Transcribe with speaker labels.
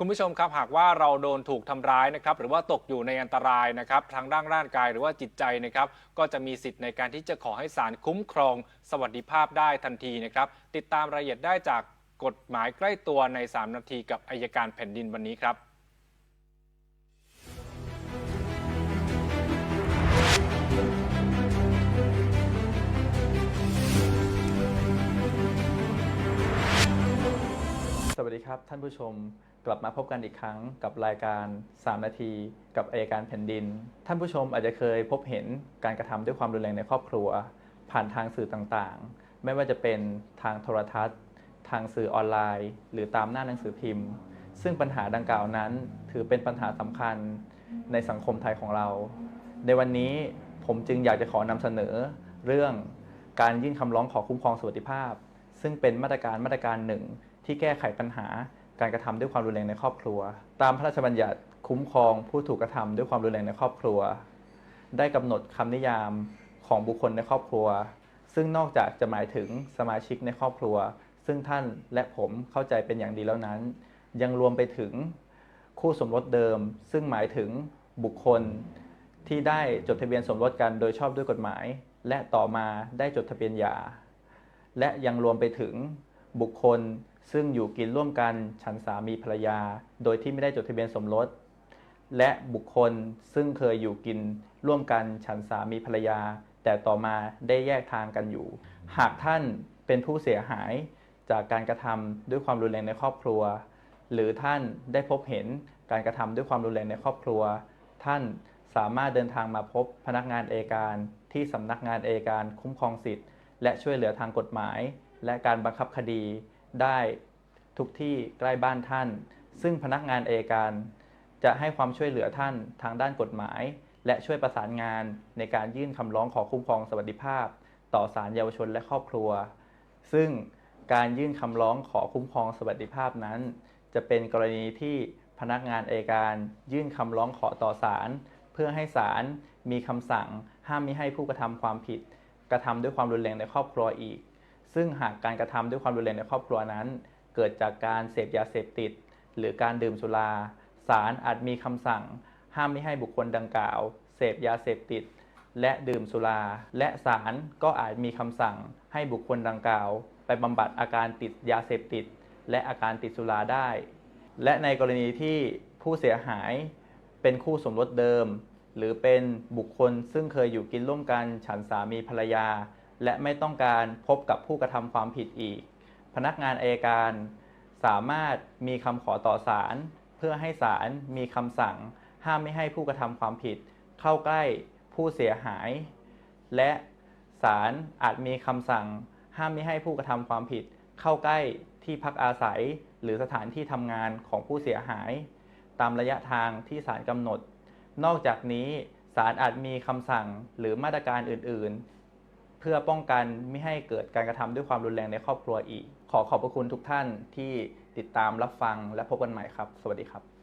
Speaker 1: คุณผู้ชมครับหากว่าเราโดนถูกทำร้ายนะครับหรือว่าตกอยู่ในอันตรายนะครับทางด้านร่างกายหรือว่าจิตใจนะครับก็จะมีสิทธิ์ในการที่จะขอให้ศาลคุ้มครอง สวัสดิภาพได้ทันทีนะครับติดตามรายละเอียดได้จากกฎหมายใกล้ตัวใน 3 นาทีกับอายการแผ่นดินวันนี้ครับ
Speaker 2: สวัสดีครับ ท่านผู้ชม กลับมาพบกันอีกครั้งกับรายการ 3 นาที กับอายการแผ่นดิน ท่านผู้ชมอาจจะเคยพบเห็นการกระทำด้วยความรุนแรงในครอบครัว ผ่านทางสื่อต่างๆ ไม่ว่าจะเป็นทางโทรทัศน์ ทางสื่อออนไลน์ หรือตามหน้าหนังสือพิมพ์ ซึ่งปัญหาดังกล่าวนั้น ถือเป็นปัญหาสำคัญในสังคมไทยของเรา ในวันนี้ผมจึงอยากจะขอนำเสนอเรื่องการยื่นคำร้องขอคุ้มครองสวัสดิภาพ ซึ่งเป็นมาตรการมาตรการหนึ่งที่แก้ไขปัญหา การกระทำด้วยความรุนแรงในครอบครัว ตามพระราชบัญญัติคุ้มครองผู้ถูกกระทำด้วยความรุนแรงในครอบครัว ได้กำหนดคำนิยามของบุคคลในครอบครัว ซึ่งนอกจากจะหมายถึงสมาชิกในครอบครัว ซึ่งท่านและผมเข้าใจเป็นอย่างดีแล้วนั้น ยังรวมไปถึงคู่สมรสเดิม ซึ่งหมายถึงบุคคลที่ได้จดทะเบียนสมรสกันโดยชอบด้วยกฎหมาย และต่อมาได้จดทะเบียนหย่าและยังรวมไปถึงบุคคล ซึ่งอยู่กินร่วมกันฉันสามีภรรยา โดยที่ไม่ได้จดทะเบียนสมรส และบุคคลซึ่งเคยอยู่กินร่วมกันฉันสามีภรรยา แต่ต่อมาได้แยกทางกันอยู่ หากท่านเป็นผู้เสียหายจากการกระทำด้วยความรุนแรงในครอบครัว หรือท่านได้พบเห็นการกระทำด้วยความรุนแรงในครอบครัว ท่านสามารถเดินทางมาพบพนักงานเอการที่สำนักงานเอการคุ้มครองสิทธิ์ และช่วยเหลือทางกฎหมาย และการบังคับคดี ได้ทุกที่ใกล้บ้านท่าน ซึ่งพนักงานเอยการ จะให้ความช่วยเหลือท่านทางด้านกฎหมาย และช่วยประสานงานในการยื่นคำร้องขอคุ้มครองสวัสดิภาพ ต่อศาลเยาวชนและครอบครัว ซึ่งการยื่นคำร้องขอคุ้มครองสวัสดิภาพนั้น จะเป็นกรณีที่พนักงานเอยการ ยื่นคำร้องขอต่อศาลเพื่อให้ศาลมีคำสั่งห้ามมิให้ผู้กระทำความผิด กระทำด้วยความรุนแรงในครอบครัวอีก ซึ่งหากการกระทำด้วยความรุนแรงในครอบครัวนั้น เกิดจากการเสพยาเสพติด หรือการดื่มสุราศาลอาจมีคำสั่ง ห้ามไม่ให้บุคคลดังกล่าว เสพยาเสพติด และดื่มสุรา และศาลก็อาจมีคำสั่ง ให้บุคคลดังกล่าว ไปบำบัดอาการติดยาเสพติด และอาการติดสุราได้ และในกรณีที่ผู้เสียหายเป็นคู่สมรสเดิม หรือเป็นบุคคลซึ่งเคยอยู่กินร่วมกันฉันสามีภรรยา และไม่ต้องการพบกับผู้กระทำความผิดอีก พนักงานอัยการสามารถมีคำขอต่อศาลเพื่อให้ศาลมีคำสั่ง ห้ามไม่ให้ผู้กระทำความผิด เข้าใกล้ผู้เสียหาย และศาลอาจมีคำสั่ง ห้ามไม่ให้ผู้กระทำความผิด เข้าใกล้ที่พักอาศัย หรือสถานที่ทำงานของผู้เสียหาย ตามระยะทางที่ศาลกำหนด นอกจากนี้ศาลอาจมีคำสั่งหรือมาตรการอื่น ๆ พื่อป้องกันไม่ให้เกิดการกระทำด้วยความรุนแรงในครอบครัวอีก ขอขอบพระคุณทุกท่านที่ติดตามรับฟังและพบกันใหม่ครับ สวัสดีครับ